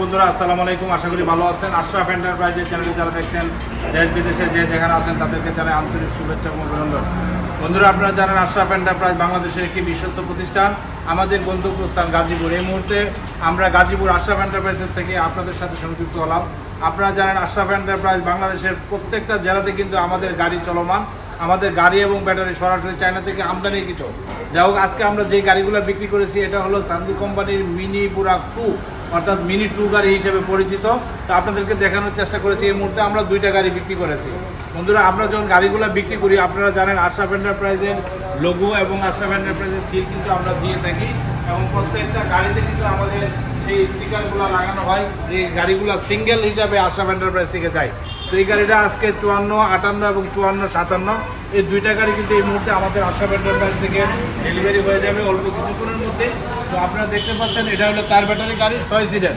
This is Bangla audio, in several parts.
বন্ধুরা, আসসালামু আলাইকুম। আশা করি ভালো আছেন। আশরাফ এন্টারপ্রাইজের চ্যানেলে যারা দেখছেন, দেশ বিদেশে যে যেখানে আছেন, তাদেরকে জানাই আন্তরিক শুভেচ্ছা এবং অভিনন্দন। বন্ধুরা, আপনারা জানেন আশরাফ এন্টারপ্রাইজ বাংলাদেশের একটি বিশ্বস্ত প্রতিষ্ঠান। আমাদের গন্তব্যস্থান গাজীপুর। এই মুহূর্তে আমরা গাজীপুর আশরাফ এন্টারপ্রাইজের থেকে আপনাদের সাথে সংযুক্ত হলাম। আপনারা জানেন আশরাফ এন্টারপ্রাইজ বাংলাদেশের প্রত্যেকটা জেলাতে কিন্তু আমাদের গাড়ি চলমান। আমাদের গাড়ি এবং ব্যাটারি সরাসরি চায়না থেকে আমদানিকৃত যাই হোক, আজকে আমরা যে গাড়িগুলো বিক্রি করেছি, এটা হলো সান্দি কোম্পানির মিনি বুরাক টু অর্থাৎ মিনি টু গাড়ি হিসেবে পরিচিত। তো আপনাদেরকে দেখানোর চেষ্টা করেছি, এই মুহূর্তে আমরা দুইটা গাড়ি বিক্রি করেছি। বন্ধুরা, আমরা যখন গাড়িগুলো বিক্রি করি, আপনারা জানেন আশরাফ এন্টারপ্রাইজের লোগো এবং আশরাফ এন্টারপ্রাইজের সিল কিন্তু আমরা দিয়ে থাকি এবং প্রত্যেকটা গাড়িতে কিন্তু আমাদের সেই স্টিকারগুলো লাগানো হয় যে গাড়িগুলো সিঙ্গেল হিসাবে আশরাফ এন্টারপ্রাইজ থেকে যায়। তো এই গাড়িটা আজকে চুয়ান্ন, আটান্ন এবং চুয়ান্ন, সাতান্ন। এই দুইটা গাড়ি কিন্তু এই মুহূর্তে আমাদের আশা আশরাফ এন্টারপ্রাইজ থেকে ডেলিভারি হয়ে যাবে অল্প কিছুক্ষণের মধ্যে। তো আপনারা দেখতে পাচ্ছেন, এটা হলো চার ব্যাটারি গাড়ি, ছয় সিটের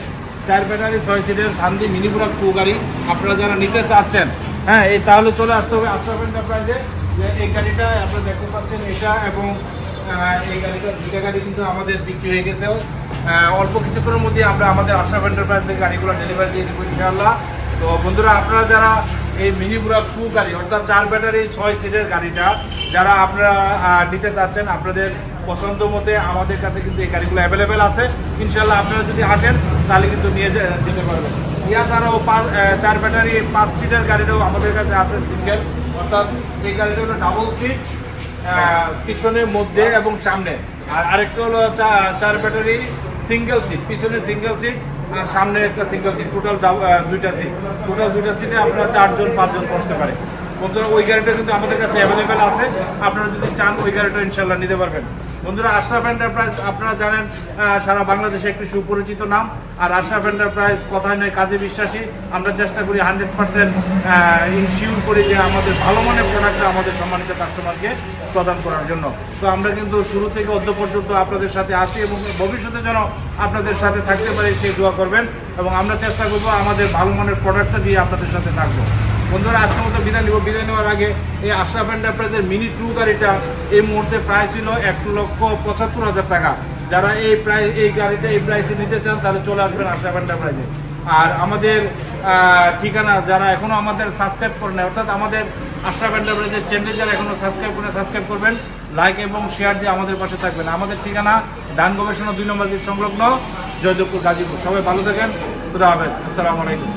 চার ব্যাটারি, ছয় সিটের সান্দি মিনিপুরা টু গাড়ি। আপনারা যারা নিতে চাচ্ছেন হ্যাঁ এই তাহলে চলে আসতে হবে আশরাফ এন্টারপ্রাইজে যে এই গাড়িটা আপনারা দেখতে পাচ্ছেন এটা এবং এই গাড়িটা, দুইটা গাড়ি কিন্তু আমাদের বিক্রি হয়ে গেছে। অল্প কিছুক্ষণের মধ্যে আমরা আমাদের আশা আশরাফ এন্টারপ্রাইজ থেকে গাড়িগুলো ডেলিভারি দিয়ে দেবো ইনশাআল্লাহ। তো বন্ধুরা, আপনারা যারা এই মিনিপুরা টু গাড়ি, অর্থাৎ চার ব্যাটারি, ছয় সিটের গাড়িটা, যারা আপনারা নিতে চাচ্ছেন, আপনাদের পছন্দ মতে আমাদের কাছে কিন্তু এই গাড়িগুলো অ্যাভেলেবেল আছে। ইনশাল্লাহ আপনারা যদি আসেন, তাহলে কিন্তু নিয়ে যেতে পারবেন। এছাড়াও পাঁচ চার ব্যাটারি, পাঁচ সিটের গাড়িটাও আমাদের কাছে আছে সিঙ্গেল। অর্থাৎ এই গাড়িটা হলো ডাবল সিট পিছনে মধ্যে এবং সামনে। আর আরেকটা হলো চার ব্যাটারি সিঙ্গেল সিট পিছনে সিঙ্গেল সিট সামনে একটা সিঙ্গেল সিট টোটাল দুইটা সিট টোটাল দুইটা সিটে আপনারা চারজন, পাঁচজন বসতে পারে। বন্ধুরা, ওই গাড়িটা কিন্তু আমাদের কাছে অ্যাভেলেবেল আছে। আপনারা যদি চান, ওই গাড়িটা ইনশাল্লাহ নিতে পারবেন। বন্ধুরা আশরাফ এন্টারপ্রাইজ আপনারা জানেন সারা বাংলাদেশে একটি সুপরিচিত নাম। আর আশরাফ এন্টারপ্রাইজ কথায় নয়, কাজে বিশ্বাসী। আমরা চেষ্টা করি হান্ড্রেড পার্সেন্ট ইনশিওর করি যে আমাদের ভালো মানের প্রোডাক্টটা আমাদের সম্মানিত কাস্টমারকে প্রদান করার জন্য। তো আমরা কিন্তু শুরু থেকে অদ্য পর্যন্ত আপনাদের সাথে আছি এবং ভবিষ্যতে যেন আপনাদের সাথে থাকতে পারি, সেই দোয়া করবেন। এবং আমরা চেষ্টা করব আমাদের ভালো মানের প্রোডাক্টটা দিয়ে আপনাদের সাথে থাকব। বন্ধুরা, আজকের মতো বিদায় নিব। বিদায় নেওয়ার আগে এই আশরাফ এন্টারপ্রাইজের মিনি টু গাড়িটা এই মুহূর্তে প্রাইস ছিল এক লক্ষ পঁচাত্তর হাজার টাকা। যারা এই প্রাইস এই গাড়িটা এই প্রাইসে নিতে চান, তাহলে চলে আসবেন আশরাফ এন্টারপ্রাইজে আর আমাদের ঠিকানা যারা এখনও আমাদের সাবস্ক্রাইব করে নেয় অর্থাৎ আমাদের আশরাফ এন্টারপ্রাইজের চ্যানেল যারা এখনও সাবস্ক্রাইব করে সাবস্ক্রাইব করবেন। লাইক এবং শেয়ার দিয়ে আমাদের পাশে থাকবেন। আমাদের ঠিকানা ডান গবেষণা দুই নম্বর সংলগ্ন জয়দেবপুর গাজীপুর। সবাই ভালো থাকেন। খুদা হাফেজ। আসসালামু আলাইকুম।